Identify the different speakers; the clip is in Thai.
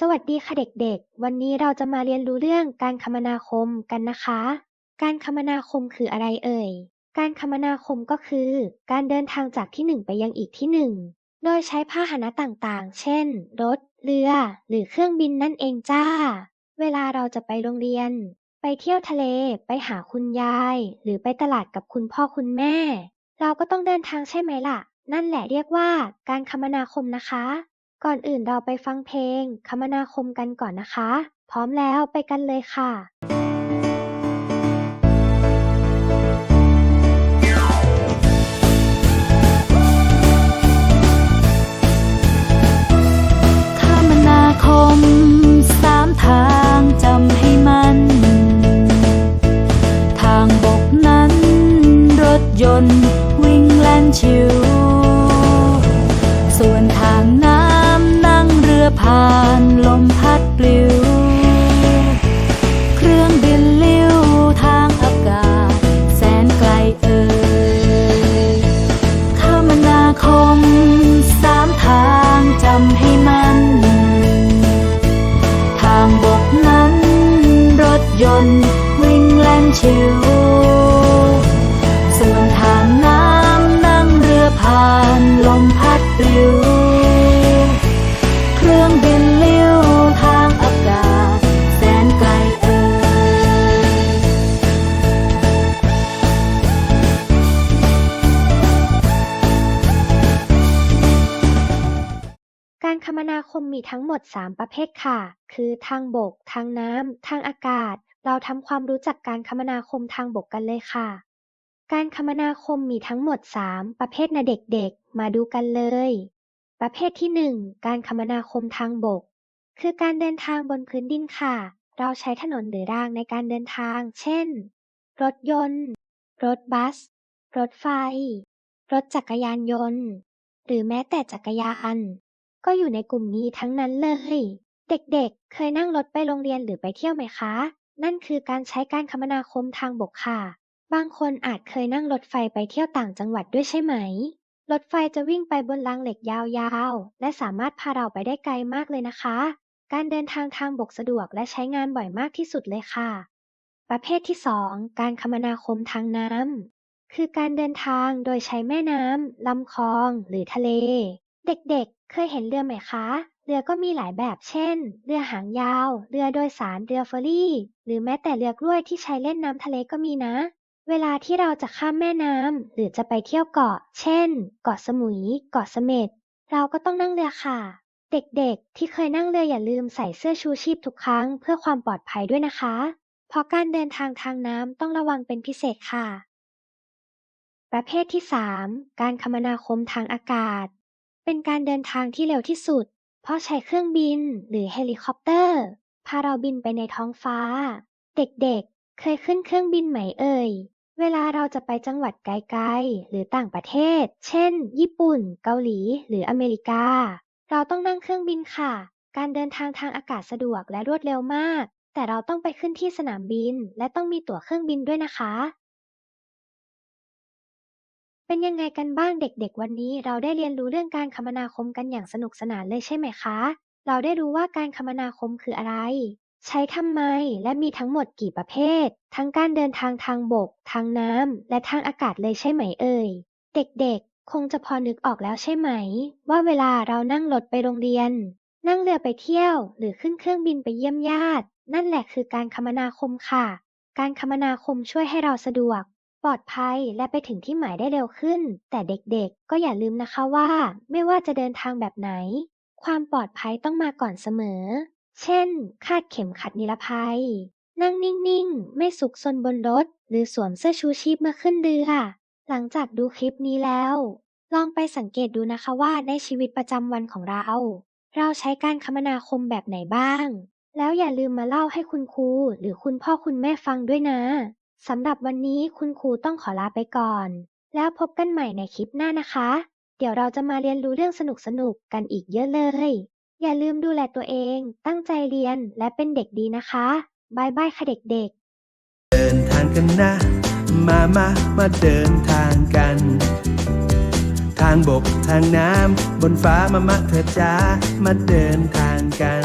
Speaker 1: สวัสดีค่ะเด็กๆ วันนี้เราจะมาเรียนรู้เรื่องการคมนาคมกันนะคะ การคมนาคมคืออะไรเอ่ย การคมนาคมก็คือ การเดินทางจากที่หนึ่งไปยังอีกที่หนึ่งโดยใช้พาหนะต่างๆ เช่น รถ เรือ หรือเครื่องบินนั่นเองจ้า เวลาเราจะไปโรงเรียน ไปเที่ยวทะเล ไปหาคุณยาย หรือไปตลาดกับคุณพ่อคุณแม่ เราก็ต้องเดินทางใช่ไหมล่ะ นั่นแหละเรียกว่า การคมนาคมนะคะ ก่อนอื่นเราไปฟังเพลง คมนาคมกันก่อนนะคะ พร้อมแล้วไปกันเลยค่ะ
Speaker 2: คมนาคมสามทางจำให้มัน ทางบกนั้น รถยนต์วิ่งแล่นชิว ส่วน ผ่านลมพัดปลิว เครื่องบินลิ้วทางอากาศ แสนไกลเอ่ยคมนาคมสามทางจำให้มัน ทางบกนั้นรถยนต์วิ่งแล่นชิวส่วนทางน้ำนั่งเรือผ่าน
Speaker 1: นาคมมีทั้งหมด 3 ประเภทค่ะ คือทางบก ทางน้ำ ทางอากาศ เราทำความรู้จักการคมนาคมทางบกกันเลยค่ะ การคมนาคมมีทั้งหมด 3 ประเภทนะเด็กๆ มาดูกันเลย ประเภทที่ 1 การคมนาคมทางบก คือการเดินทางบนพื้นดินค่ะ เราใช้ถนนหรือรางในการเดินทาง เช่น รถยนต์ รถบัส รถไฟ รถจักรยานยนต์ หรือแม้แต่จักรยาน ก็อยู่ในกลุ่มนี้ทั้งนั้นเลย เด็กๆ เคยนั่งรถไปโรงเรียนหรือไปเที่ยวไหมคะ นั่นคือการใช้การคมนาคมทางบกค่ะ บางคนอาจเคยนั่งรถไฟไปเที่ยวต่างจังหวัดด้วยใช่ไหม รถไฟจะวิ่งไปบนรางเหล็กยาวๆ และสามารถพาเราไปได้ไกลมากเลยนะคะ การเดินทางทางบกสะดวกและใช้งานบ่อยมากที่สุดเลยค่ะ ประเภทที่ 2 การคมนาคมทางน้ำคือการเดินทางโดยใช้แม่น้ำ ลำคลอง หรือทะเล เด็กๆ เคยเห็นเรือไหมคะ เรือก็มีหลายแบบ เช่น เรือหางยาว เรือโดยสาร เรือเฟอร์รี่ หรือแม้แต่เรือกล้วยที่ใช้เล่นน้ำทะเลก็มีนะ เวลาที่เราจะข้ามแม่น้ำหรือจะไปเที่ยวเกาะ เช่น เกาะสมุย เกาะเสม็ด เราก็ต้องนั่งเรือค่ะ เด็กๆ ที่เคยนั่งเรืออย่าลืมใส่เสื้อชูชีพทุกครั้งเพื่อความปลอดภัยด้วยนะคะ เพราะการเดินทางทางน้ำต้องระวังเป็นพิเศษค่ะ ประเภทที่ 3 การคมนาคมทางอากาศ เป็นการเดินทางที่เร็วที่สุด เพราะใช้เครื่องบินหรือเฮลิคอปเตอร์ พาเราบินไปในท้องฟ้า เด็กๆ เคยขึ้นเครื่องบินไหมเอ่ย เวลาเราจะไปจังหวัดไกลๆ หรือต่างประเทศ เช่น ญี่ปุ่น เกาหลี หรืออเมริกา เราต้องนั่งเครื่องบินค่ะ การเดินทางทางอากาศสะดวกและรวดเร็วมาก แต่เราต้องไปขึ้นที่สนามบิน และต้องมีตั๋วเครื่องบินด้วยนะคะ เป็นยังไงกันบ้างเด็กๆ วันนี้เราได้เรียนรู้เรื่องการคมนาคมกันอย่างสนุกสนานเลยใช่ไหมคะ เราได้รู้ว่าการคมนาคมคืออะไร ใช้ทำไม และมีทั้งหมดกี่ประเภท ทั้งการเดินทางทางบก ทางน้ำ และทางอากาศเลยใช่ไหมเอ่ย เด็กๆ คงจะพอนึกออกแล้วใช่ไหม ว่าเวลาเรานั่งรถไปโรงเรียน นั่งเรือไปเที่ยว หรือขึ้นเครื่องบินไปเยี่ยมญาติ นั่นแหละคือการคมนาคมค่ะ การคมนาคมช่วยให้เราสะดวก ปลอดภัยและไปถึงที่หมายได้เร็วขึ้น แต่เด็กๆ ก็อย่าลืมนะคะว่า ไม่ว่าจะเดินทางแบบไหน ความปลอดภัยต้องมาก่อนเสมอ เช่น คาดเข็มขัดนิรภัย นั่งนิ่งๆ ไม่สุกซนบนรถ หรือสวมเสื้อชูชีพเมื่อขึ้นเรือ หลังจากดูคลิปนี้แล้ว ลองไปสังเกตดูนะคะว่าในชีวิตประจำวันของเรา เราใช้การคมนาคมแบบไหนบ้าง แล้วอย่าลืมมาเล่าให้คุณครูหรือคุณพ่อคุณแม่ฟังด้วยนะ สำหรับวันนี้คุณครูต้องขอลาไปก่อน แล้วพบกันใหม่ในคลิปหน้านะคะ เดี๋ยวเราจะมาเรียนรู้เรื่องสนุกๆกันอีกเยอะเลย อย่าลืมดูแลตัวเอง ตั้งใจเรียนและเป็นเด็กดีนะคะบายบายค่ะเด็กๆ
Speaker 3: เดินทางกันนะ มามามาเดินทางกัน ทางบกทางน้ำบนฟ้ามามาเถิดจ้ามาเดินทางกัน